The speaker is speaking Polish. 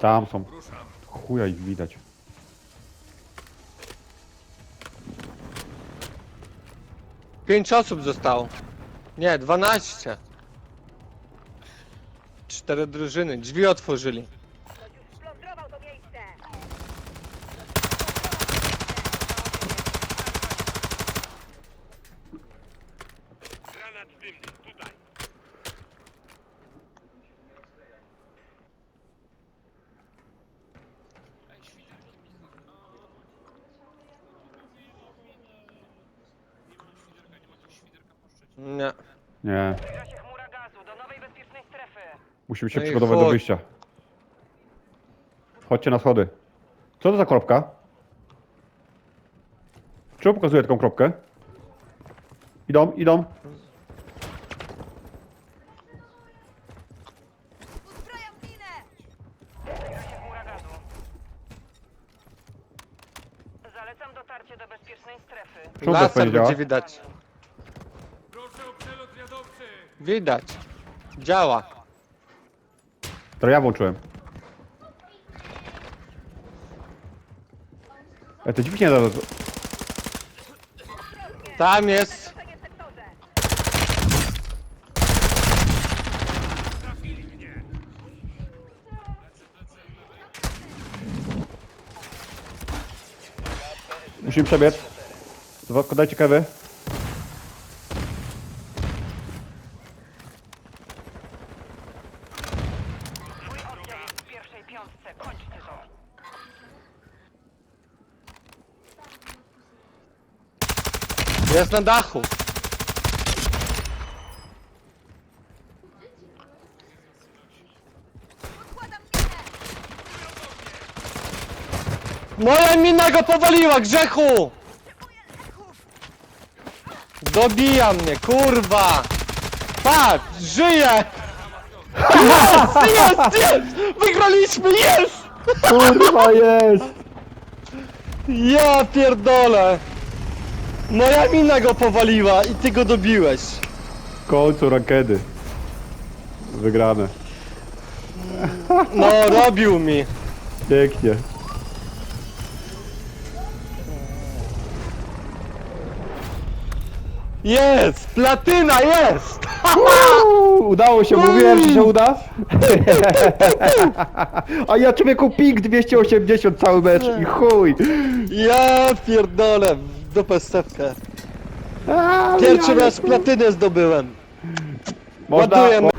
Tam są. Chuja ich widać. Pięć osób zostało. Nie, dwanaście. Cztery drużyny, drzwi otworzyli. Splądrował to miejsce! Nie. Nie. Zbliża się chmura gazu do nowej bezpiecznej strefy. Musimy się No i przygotować do chodź. wyjścia. Chodźcie na schody. Co to za kropka? Czemu pokazuje taką kropkę? Idą, idą. Uzbrojam minę! Zbliża się chmura gazu. Zalecam dotarcie do bezpiecznej strefy. Czemu Laser powiedziała? będzie widać. Widać. Działa. To ja włączyłem. E, to dźwignia zaraz. Tam jest. Musimy przebiec. Dwa- Dajcie kawy. Piątce. Kończcie to. Jest na dachu. Moja mina go powaliła, grzechu! Dobija mnie, kurwa! Patrz, żyje! Jest, jest! Wygraliśmy, jest! Kurwa jest! Ja pierdolę! Moja mina go powaliła i ty go dobiłeś. W końcu rankedy. Wygrane. No, robił mi. Pięknie. Jest! Platyna jest! Udało się, mówiłem, że się uda. A ja człowieku ping 280 cały mecz i chuj. Ja pierdolę, w dupę stewkę. Pierwszy raz platynę zdobyłem. Można, Ładujemy.